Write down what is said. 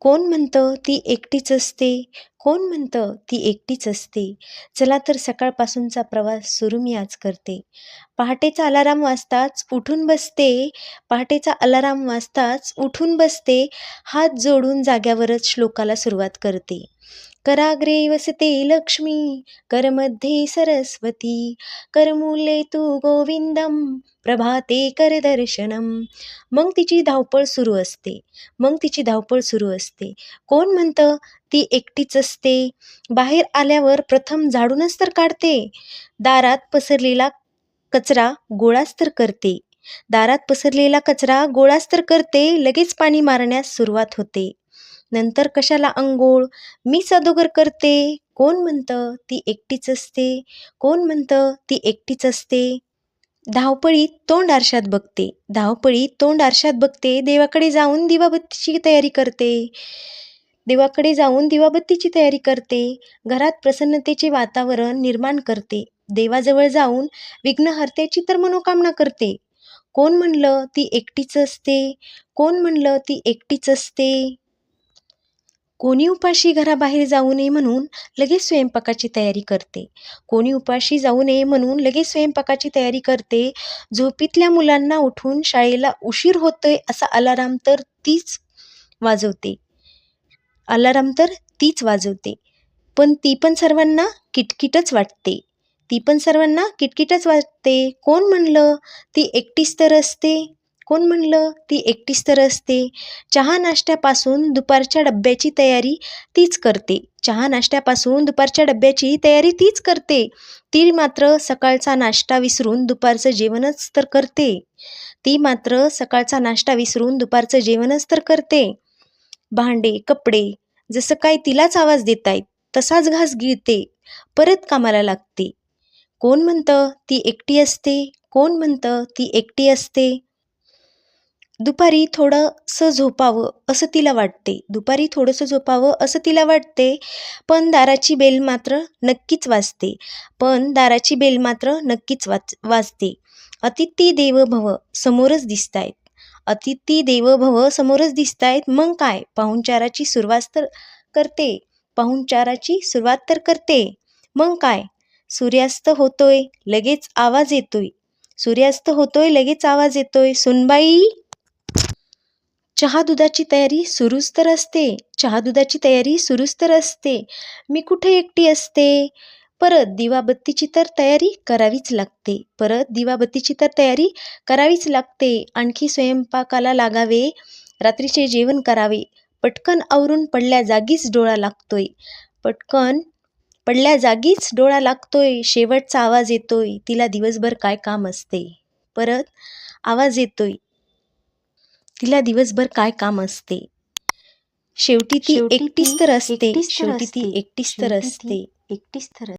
कोण म्हणतं ती एकटीच असते? कोण म्हणतं ती एकटीच असते? चला तर सकाळपासूनचा प्रवास सुरू मी आज करते. पहाटेचा अलाराम वाजताच उठून बसते. पहाटेचा अलाराम वाजताच उठून बसते. हात जोडून जाग्यावरच श्लोकाला सुरुवात करते. कराग्रे वसते लक्ष्मी करमध्ये सरस्वती करमूले तू गोविंदम प्रभाते करदर्शनम मग तिची धावपळ सुरू असते. मग तिची धावपळ सुरू असते. कोण म्हणतं? ती एकटीच असते. बाहेर आल्यावर प्रथम झाडूनच तर काढते. दारात पसरलेला कचरा गोळाच तर करते. दारात पसरलेला कचरा गोळाच तर करते. लगेच पाणी मारण्यास सुरुवात होते. नंतर कशाला अंघोळ? मीच अदोगर करते. कोण म्हणतं ती एकटीच असते? कोण म्हणतं ती एकटीच असते? धावपळी तोंड आरशात बघते. धावपळी तोंड आरशात बघते. देवाकडे जाऊन दिवाबत्तीची तयारी करते. देवाकडे जाऊन दिवाबत्तीची तयारी करते. घरात प्रसन्नतेचे वातावरण निर्माण करते. देवाजवळ जाऊन विघ्नहर्त्याची तर मनोकामना करते. कोण म्हणलं ती एकटीच असते? कोण म्हणलं ती एकटीच असते? कोणी उपाशी घराबाहेर जाऊ नये म्हणून लगेच स्वयंपाकाची तयारी करते. कोणी उपाशी जाऊ नये म्हणून लगेच स्वयंपाकाची तयारी करते. झोपीतल्या मुलांना उठून शाळेला उशीर होतोय असा अलाराम तर तीच वाजवते. अलाराम तर तीच वाजवते. पण ती पण सर्वांना किटकिटच वाटते. ती पण सर्वांना किटकिटच वाटते. कोण म्हणलं? ती एकटीच तर असते. कोण म्हणलं? ती एकटीच तर असते. चहा नाश्त्यापासून दुपारच्या डब्याची तयारी तीच करते. चहा नाश्त्यापासून दुपारच्या डब्याची तयारी तीच करते. ती मात्र सकाळचा नाश्ता विसरून दुपारचं जेवणच तर करते. ती मात्र सकाळचा नाश्ता विसरून दुपारचं जेवणच तर करते. भांडे कपडे जसं काय तिलाच आवाज देतायत तसाच घास गिळते. परत कामाला लागते. कोण म्हणतं? ती एकटी असते. कोण म्हणतं? ती एकटी असते. दुपारी थोडंसं झोपावं असं तिला वाटते. दुपारी थोडंसं झोपावं असं तिला वाटते. पण दाराची बेल मात्र नक्कीच वाजते. पण दाराची बेल मात्र नक्कीच वाच वाजते. अतिथी देव भव समोरच दिसत आहेत अतिथी देव भव समोरच दिसत आहेत मग काय? पाहुणचाराची सुरुवात तर करते. पाहुणचाराची सुरुवात तर करते. मग काय? सूर्यास्त होतोय लगेच आवाज येतोय. सूर्यास्त होतोय लगेच आवाज येतोय. सुनबाई! चहा दुधाची तयारी सुरूच तर असते. चहा दुधाची तयारी सुरूच तर असते. मी कुठे एकटी असते? परत दिवाबत्तीची तर तयारी करावीच लागते. परत दिवाबत्तीची तर तयारी करावीच लागते. आणखी स्वयंपाकाला लागावे. रात्रीचे जेवण करावे. पटकन आवरून पडल्या जागीच डोळा लागतोय. पटकन पडल्या जागीच डोळा लागतोय. शेवटचा आवाज येतोय. तिला दिवसभर काय काम असते? परत आवाज येतोय. तिला दिवसभर काय काम असते? शेवटी ती एकटीच तर असते. शेवटी ती. एकटीच तर असते. एकटीच तर